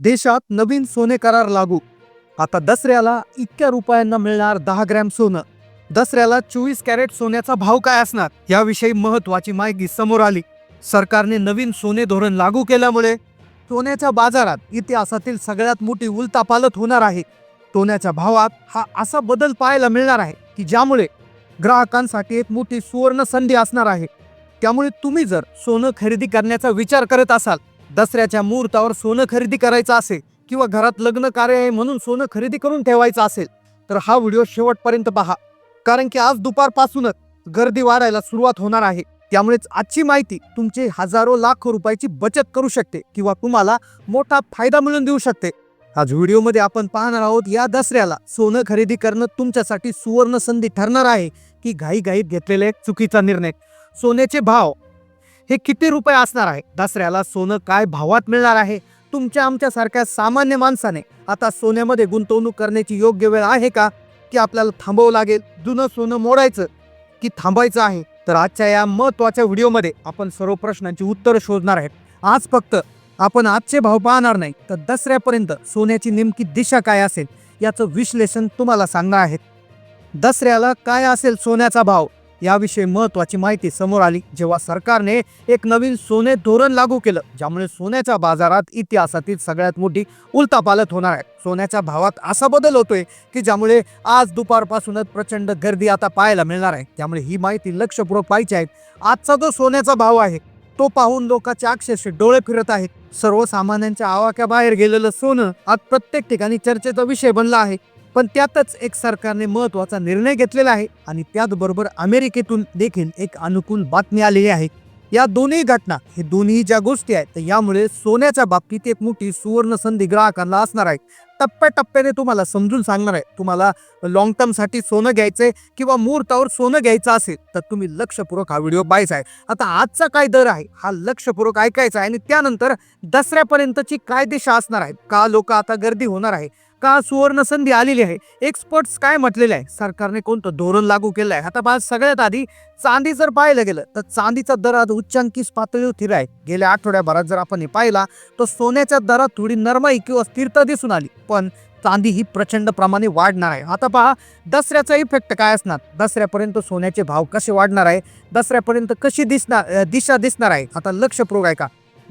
देशात नवीन सोने करार लागू. आता दसऱ्याला इतक्या रुपयांना मिळणार दहा ग्रॅम सोनं. दसऱ्याला चोवीस कॅरेट सोन्याचा भाव काय असणार? याविषयी महत्वाची माहिती समोर आली. सरकारने नवीन सोने धोरण लागू केल्यामुळे सोन्याच्या बाजारात इतिहासातील सगळ्यात मोठी उलतापालत होणार आहे. सोन्याच्या भावात हा असा बदल पाहायला मिळणार आहे की ज्यामुळे ग्राहकांसाठी एक मोठी सुवर्ण संधी असणार आहे. त्यामुळे तुम्ही जर सोनं खरेदी करण्याचा विचार करत असाल दसऱ्याच्या मुहूर्तावर सोनं खरेदी करायचं असेल किंवा घरात लग्न कार्य आहे म्हणून सोनं खरेदी करून ठेवायचं असेल तर हा व्हिडिओ शेवटपर्यंत पहा. कारण की आज दुपारपासूनच गर्दी वाढायला सुरुवात होणार आहे. त्यामुळेच आजची माहिती तुमचे हजारो लाखो रुपयाची बचत करू शकते किंवा तुम्हाला मोठा फायदा मिळून देऊ शकते. आज व्हिडिओमध्ये आपण पाहणार आहोत या दसऱ्याला सोनं खरेदी करणं तुमच्यासाठी सुवर्ण संधी ठरणार आहे की घाईघाईत घेतलेला एक चुकीचा निर्णय. सोन्याचे भाव हे किती रुपये असणार आहे? दसऱ्याला सोनं काय भावात मिळणार आहे? तुमच्या आमच्यासारख्या सामान्य माणसाने आता सोन्यामध्ये गुंतवणूक करण्याची योग्य वेळ आहे का? की आपल्याला थांबावं लागेल? जुनं सोनं मोडायचं की थांबायचं आहे? तर आजच्या या महत्त्वाच्या व्हिडिओमध्ये आपण सर्व प्रश्नांची उत्तरं शोधणार आहेत. आज फक्त आपण आजचे भाव पाहणार नाही तर दसऱ्यापर्यंत सोन्याची नेमकी दिशा काय असेल? याचं विश्लेषण तुम्हाला सांगणार आहेत. दसऱ्याला काय असेल सोन्याचा भाव? याविषयी महत्त्वाची माहिती समोर आली. जेव्हा सरकारने एक नवीन सोने धोरण लागू केलं ज्यामुळे सोन्याच्या बाजारात इतिहासातील सगळ्यात मोठी उलतापालत होणार आहे. सोन्याच्या भावात असा बदल होतोय की ज्यामुळे आज दुपारपासूनच प्रचंड गर्दी आता पाहायला मिळणार आहे. त्यामुळे ही माहिती लक्षपूर्वक पाहिजे आहे. आजचा जो सोन्याचा भाव आहे तो पाहून लोकांचे अक्षरशः डोळे फिरत आहेत. सर्वसामान्यांच्या आवाक्याबाहेर गेलेलं सोनं आज प्रत्येक ठिकाणी चर्चेचा विषय बनला आहे. पण त्यातच एक सरकारने महत्त्वाचा निर्णय घेतलेला आहे आणि त्याचबरोबर अमेरिकेतून देखील एक अनुकूल बातमी आलेली आहे. या दोन्ही घटना हे दोन्ही ज्या गोष्टी आहेत तर यामुळे सोन्याच्या बाबतीत एक मोठी सुवर्ण संधी ग्राहकांना असणार आहे. टप्प्याटप्प्याने तुम्हाला समजून सांगणार आहे. तुम्हाला लॉंग टर्मसाठी सोनं घ्यायचंय किंवा मुहूर्तावर सोनं घ्यायचं असेल तर तुम्ही लक्षपूर्वक हा व्हिडिओ पाहायचा आहे. आता आजचा काय दर आहे हा लक्षपूर्वक ऐकायचा आहे आणि त्यानंतर दसऱ्यापर्यंतची काय दिशा असणार आहे. का लोक आता गर्दी होणार आहे? का सुवर्ण संधी आलेली आहे? एक्सपर्ट्स काय म्हटलेले आहे? सरकारने कोणतं धोरण लागू केलं आहे आता बा सगळ्यात आधी चांदी जर पाहिलं गेलं तर चांदीचा दर आज उच्चांकीस पातळीवर स्थिर आहे. गेल्या आठवड्याभरात जर आपण हे पाहिला तर सोन्याच्या दरात थोडी नरमाई किंवा स्थिरता दिसून आली. पण चांदी ही प्रचंड प्रमाणे वाढणार आहे. आता पहा दसऱ्याचा इफेक्ट काय असणार? दसऱ्यापर्यंत सोन्याचे भाव कसे वाढणार आहे? दसऱ्यापर्यंत कशी दिसणार दिशा दिसणार आहे? आता लक्षपूर्वक आहे का?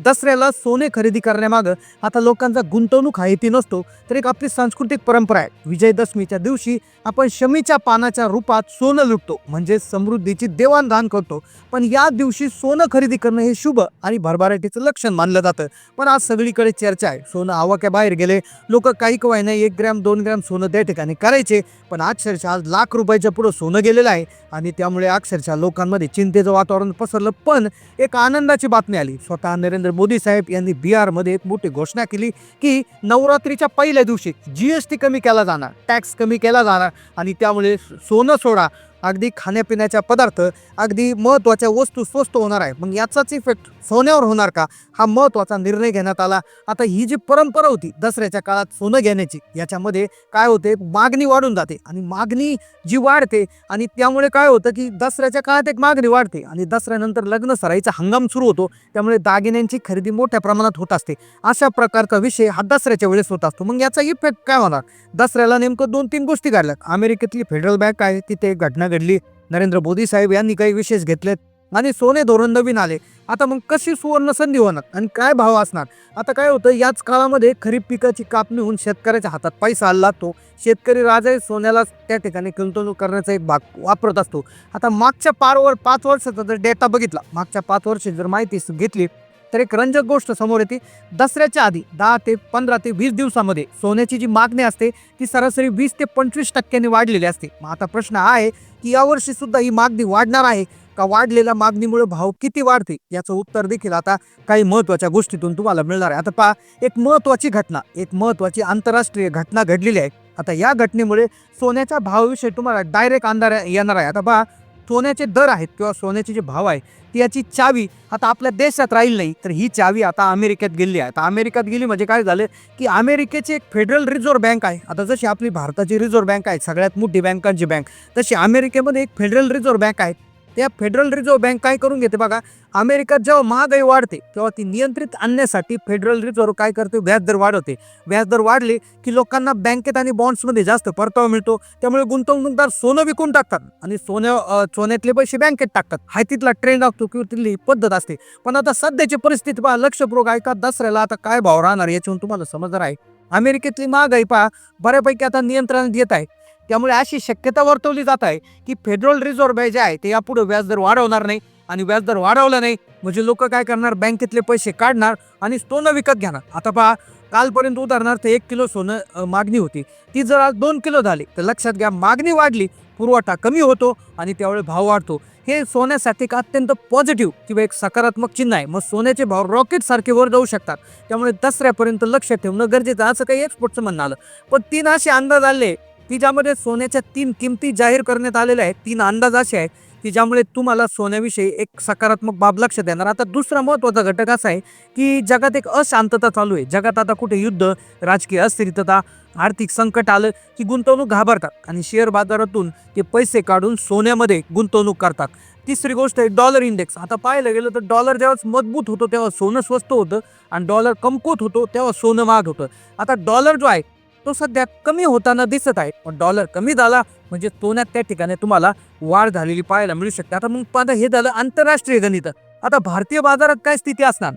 दसऱ्याला सोने खरेदी करण्यामागं आता लोकांचा गुंतवणूक आहे ती नसतो तर एक आपली सांस्कृतिक परंपरा आहे. विजयदशमीच्या दिवशी आपण शमीच्या पानाच्या रूपात सोनं लुटतो म्हणजे समृद्धीची देवाणघाण करतो. पण या दिवशी सोनं खरेदी करणं हे शुभ आणि भरभराटीचं लक्षण मानलं जातं. पण आज सगळीकडे चर्चा आहे. सोनं आवाक्याबाहेर गेले. लोक काही कवाय नाही एक ग्रॅम दोन ग्रॅम सोनं त्या ठिकाणी करायचे. पण अक्षरशः आज लाख रुपयाच्या पुढं सोनं गेलेलं आहे. आणि त्यामुळे अक्षरशः लोकांमध्ये चिंतेचं वातावरण पसरलं. पण एक आनंदाची बातमी आली. स्वतः नरेंद्र मोदी साहेब यांनी बिहारमध्ये एक मोठी घोषणा केली की नवरात्रीच्या पहिल्या दिवशी जी एस टी कमी केला जाणार. टॅक्स कमी केला जाणार. आणि त्यामुळे सोनं सोडा. अगदी खाण्यापिण्याच्या पदार्थ अगदी महत्त्वाच्या वस्तू स्वस्त होणार आहे. मग याचाच इफेक्ट सोन्यावर होणार का? हा महत्त्वाचा निर्णय घेण्यात आला. आता ही जी परंपरा होती दसऱ्याच्या काळात सोनं घेण्याची याच्यामध्ये काय होते? मागणी वाढून जाते आणि मागणी जी वाढते आणि त्यामुळे काय होतं की दसऱ्याच्या काळात एक मागणी वाढते आणि दसऱ्यानंतर लग्न सराईचा हंगाम सुरू होतो. त्यामुळे दागिन्यांची खरेदी मोठ्या प्रमाणात होत असते. अशा प्रकारचा विषय हा दसऱ्याच्या वेळेस होत असतो. मग याचा इफेक्ट काय होणार? दसऱ्याला नेमकं दोन तीन गोष्टी घडल्यात. अमेरिकेतली फेडरल बँक आहे तिथे घटना घडली नरेंद्र मोदी साहेब यांनी काही विशेष घेतलेत आणि सोने धोरण नवीन आले. आता मग कशी सुवर्ण संधी होणार आणि काय भाव असणार? आता काय होतं याच काळामध्ये खरीप पिकाची कापणी होऊन शेतकऱ्याच्या हातात पैसा आला लागतो. शेतकरी राजा सोन्याला त्या ठिकाणी गुंतवणूक करण्याचा एक भाग वापरत असतो. आता मागच्या पार पाच वर्षाचा जर डेटा बघितला मागच्या पाच वर्षाची जर माहिती घेतली तर एक रंजक गोष्ट समोर येते. दसऱ्याच्या आधी दहा ते पंधरा ते वीस दिवसामध्ये सोन्याची जी मागणी असते ती सरासरी वीस ते पंचवीस टक्क्यांनी वाढलेली असते. मग आता प्रश्न हा आहे की यावर्षी सुद्धा ही मागणी वाढणार आहे का? वाढलेल्या मागणीमुळे भाव किती वाढते? याचं उत्तर देखील आता काही महत्त्वाच्या गोष्टीतून तुम्हाला मिळणार आहे. आता पहा एक महत्त्वाची घटना एक महत्त्वाची आंतरराष्ट्रीय घटना घडलेली आहे. आता या घटनेमुळे सोन्याच्या भावाविषयी तुम्हाला डायरेक्ट अंधार येणार आहे. आता पहा सोन्याचे दर आहेत किंवा सोन्याचे जे भाव आहे याची चावी आता आपल्या देशात राहील नाही तर ही चावी आता अमेरिकेत गेली आहे. आता अमेरिकेत गेली म्हणजे काय झालं की अमेरिकेची एक फेडरल रिझर्व्ह बँक आहे. आता जशी आपली भारताची रिझर्व्ह बँक आहे सगळ्यात मोठी बँकांची म्हणजे बँक. तशी अमेरिकेमध्ये एक फेडरल रिझर्व्ह बँक आहे. त्या फेडरल रिझर्व्ह बँक काय करून घेते बघा अमेरिकात जेव्हा महागाई वाढते तेव्हा ती नियंत्रित आणण्यासाठी फेडरल रिझर्व्ह काय करते? व्याजदर वाढवते. व्याजदर वाढले की लोकांना बँकेत आणि बॉन्ड्समध्ये जास्त परतावा मिळतो. त्यामुळे गुंतवणूकदार सोनं विकून टाकतात आणि सोनं सोन्यातले पैसे बँकेत टाकतात. हा तिथला ट्रेंड असतो किंवा तिथली पद्धत असते. पण आता सध्याची परिस्थिती पहा लक्षपूर्वक ऐका दसऱ्याला आता काय भाव राहणार याच्यावरून तुम्हाला समजणार आहे. अमेरिकेतली महागाई पहा बऱ्यापैकी आता नियंत्रणात येत आहे. त्यामुळे अशी शक्यता वर्तवली जात आहे की फेडरल रिझर्व्ह बँक जे आहे ते यापुढे व्याजदर वाढवणार नाही आणि व्याजदर वाढवलं नाही म्हणजे लोक काय करणार? बँकेतले पैसे काढणार आणि सोनं विकत घेणार. आता पहा कालपर्यंत उदाहरणार्थ एक किलो सोनं मागणी होती. ती जर आज दोन किलो झाली तर लक्षात घ्या मागणी वाढली पुरवठा कमी होतो आणि त्यावेळी भाव वाढतो. हे सोन्यासाठी एक अत्यंत पॉझिटिव्ह किंवा एक सकारात्मक चिन्ह आहे. मग सोन्याचे भाव रॉकेट सारखे वर जाऊ शकतात. त्यामुळे दसऱ्यापर्यंत लक्ष ठेवणं गरजेचं असं काही एक्सपोर्टचं म्हणणं आलं. पण तीन असे अंदाज आले की ज्यामध्ये सोन्याच्या तीन किमती जाहीर करण्यात आलेल्या आहेत तीन अंदाज असे आहेत की ज्यामुळे तुम्हाला सोन्याविषयी एक सकारात्मक बाब लक्षात येणार. आता दुसरा महत्त्वाचा घटक असा आहे की जगात एक अशांतता चालू आहे. जगात आता कुठे युद्ध राजकीय अस्थिरता आर्थिक संकट आलं की गुंतवणूक घाबरतात आणि शेअर बाजारातून ते पैसे काढून सोन्यामध्ये गुंतवणूक करतात. तिसरी गोष्ट आहे डॉलर इंडेक्स. आता पाहायला गेलं तर डॉलर जेव्हा मजबूत होतो तेव्हा सोनं स्वस्त होतं आणि डॉलर कमकुवत होतो तेव्हा सोनं महाग होतं. आता डॉलर जो आहे तो सध्या कमी होताना दिसत आहे. पण डॉलर कमी झाला म्हणजे सोन्यात त्या ठिकाणी तुम्हाला वाढ झालेली पाहायला मिळू शकते. आता मग आता हे झालं आंतरराष्ट्रीय गणित. आता भारतीय बाजारात काय स्थिती असणार?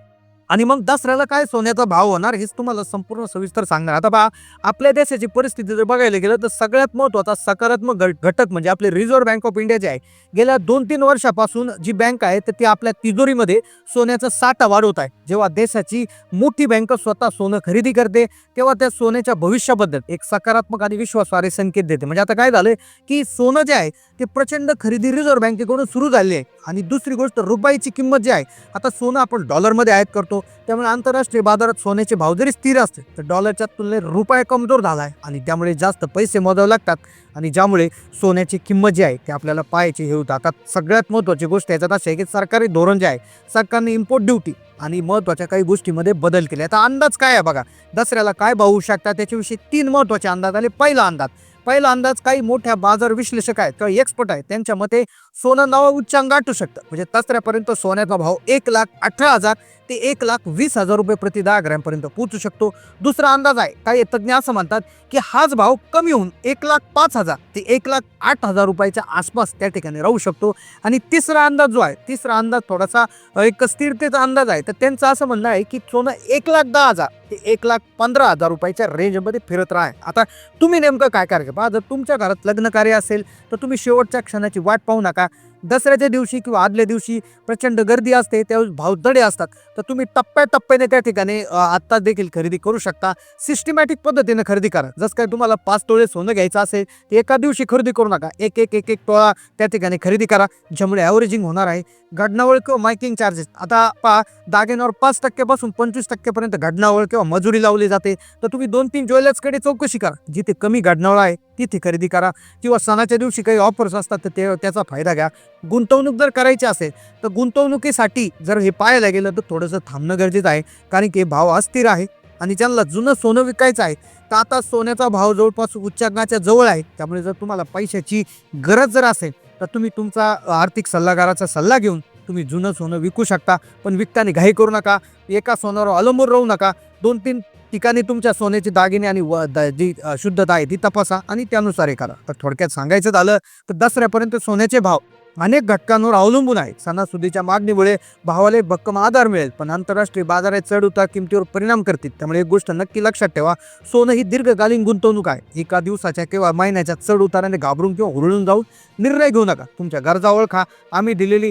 आणि मग दसऱ्याला काय सोन्याचा भाव होणार हेच तुम्हाला संपूर्ण सविस्तर सांगणार. आता पहा आपल्या देशाची परिस्थिती जर बघायला गेलं तर सगळ्यात महत्त्वाचा सकारात्मक घटक म्हणजे आपले रिझर्व्ह बँक ऑफ इंडिया जे आहे. गेल्या दोन तीन वर्षापासून जी बँक आहे तर ती आपल्या तिजोरीमध्ये सोन्याचा साठा वाढवत आहे. जेव्हा देशाची मोठी बँक स्वतः सोनं खरेदी करते तेव्हा त्या सोन्याच्या भविष्याबद्दल एक सकारात्मक आणि विश्वासार्ह संकेत देते. म्हणजे आता काय झालं की सोनं जे आहे ते प्रचंड खरेदी रिझर्व्ह बँकेकडून सुरू झाली आहे. आणि दुसरी गोष्ट रुपयाची किंमत जी आहे आता सोनं आपण डॉलरमध्ये आयात करतो त्यामुळे आंतरराष्ट्रीय बाजारात सोन्याचे भाव जरी स्थिर असते तर डॉलरच्या तुलनेत रुपया कमजोर झाला आहे आणि त्यामुळे जास्त पैसे मोजावे लागतात आणि ज्यामुळे सोन्याची किंमत जी आहे ते आपल्याला पाहायची हे होतं. आता सगळ्यात महत्त्वाची गोष्ट याच्यात अशी आहे की सरकारी धोरण जे आहे सरकारने इम्पोर्ट ड्युटी आणि महत्त्वाच्या काही गोष्टीमध्ये बदल केले. आता अंदाज काय आहे बघा दसऱ्याला काय भाव होऊ शकतात त्याच्याविषयी तीन महत्त्वाचे अंदाज आले पहिला अंदाज. पहिला अंदाज काही मोठ्या बाजार विश्लेषक आहेत किंवा एक्सपर्ट आहेत त्यांच्या मते सोनं नवा उच्चांक गाठू शकतं. म्हणजे तसऱ्यापर्यंत सोन्याचा भाव एक लाख अठरा हजार ते एक लाख वीस हजार रुपये प्रति दहा ग्रॅमपर्यंत पोहोचू शकतो. दुसरा अंदाज आहे काही तज्ज्ञ असं म्हणतात की हाच भाव कमी होऊन एक लाख पाच हजार ते एक लाख आठ हजार रुपयाच्या आसपास त्या ठिकाणी राहू शकतो. आणि तिसरा अंदाज जो आहे तिसरा अंदाज थोडासा एक स्थिरतेचा अंदाज आहे. तर त्यांचं असं म्हणणं आहे की सोनं एक लाख दहा हजार ते एक लाख पंधरा हजार रुपयाच्या रेंजमध्ये फिरत राहा. आता तुम्ही नेमकं काय करायचं पहा जर तुमच्या घरात लग्न कार्य असेल तर तुम्ही शेवटच्या क्षणाची वाट पाहू नका. acá दसऱ्याच्या दिवशी किंवा आदल्या दिवशी प्रचंड गर्दी असते त्यावेळी भावधडे असतात. तर तुम्ही टप्प्याटप्प्याने त्या ठिकाणी आत्ता देखील खरेदी करू शकता. सिस्टमॅटिक पद्धतीने खरेदी करा. जसं काय तुम्हाला पाच टोळे सोनं घ्यायचं असेल तर एका दिवशी खरेदी करू नका. एक एक एक एक टोळा त्या ठिकाणी खरेदी करा. ज्यामुळे ॲव्हरेजिंग होणार आहे. घडणावळ किंवा मायकिंग चार्जेस आता पा दागिन्यावर पाच टक्क्यापासून पंचवीस टक्क्यापर्यंत घडणावळ किंवा मजुरी लावली जाते. तर तुम्ही दोन तीन ज्वेलर्सकडे चौकशी करा. जिथे कमी घडणावळ आहे तिथे खरेदी करा. किंवा सणाच्या दिवशी काही ऑफर्स असतात तर ते त्याचा फायदा घ्या. गुंतवणूक जर करायची असेल तर गुंतवणुकीसाठी जर हे पाहायला गेलं तर थोडंसं थांबणं गरजेचं आहे. कारण की हे भाव अस्थिर आहे आणि ज्यांना जुनं सोनं विकायचं आहे तर आता सोन्याचा भाव जवळपास उच्चांकाच्या जवळ आहे. त्यामुळे जर तुम्हाला पैशाची गरज जर असेल तर तुम्ही तुमचा आर्थिक सल्लागाराचा सल्ला घेऊन तुम्ही जुनं सोनं विकू शकता. पण विकताना घाई करू नका एका सोन्यावर अवलंबून राहू नका. दोन तीन ठिकाणी तुमच्या सोन्याचे दागिने आणि व द- जी शुद्धता आहे ती तपासा आणि त्यानुसार हे करा. तर थोडक्यात सांगायचं झालं तर दसऱ्यापर्यंत सोन्याचे भाव अनेक घटकांवर अवलंबून आहे सणासुदीच्या मागणीमुळे भावाला एक भक्कम आधार मिळेल पण आंतरराष्ट्रीय बाजारात चढ उतार किमतीवर परिणाम करतील. त्यामुळे एक गोष्ट नक्की लक्षात ठेवा सोनं ही दीर्घकालीन गुंतवणूक आहे. एका दिवसाच्या किंवा महिन्याच्या चढ उताराने घाबरून किंवा हुरळून जाऊन निर्णय घेऊ नका. तुमच्या गरजा ओळखा. आम्ही दिलेली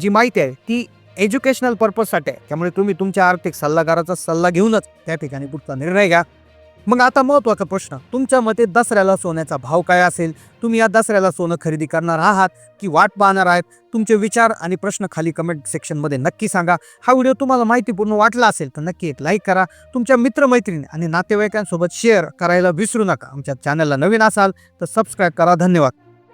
जी माहिती आहे ती एज्युकेशनल पर्पजसाठी आहे. त्यामुळे तुम्ही तुमच्या आर्थिक सल्लागाराचा सल्ला घेऊनच त्या ठिकाणी पुढचा निर्णय घ्या. मग आता महत्त्वाचा प्रश्न तुमच्या मते दसऱ्याला सोन्याचा भाव काय असेल? तुम्ही या दसऱ्याला सोनं खरेदी करणार आहात की वाट पाहणार आहात? तुमचे विचार आणि प्रश्न खाली कमेंट सेक्शनमध्ये नक्की सांगा. हा व्हिडिओ तुम्हाला माहितीपूर्ण वाटला असेल तर नक्की एक लाईक करा. तुमच्या मित्रमैत्रिणी आणि नातेवाईकांसोबत शेअर करायला विसरू नका. आमच्या चॅनलला नवीन असाल तर सबस्क्राईब करा. धन्यवाद.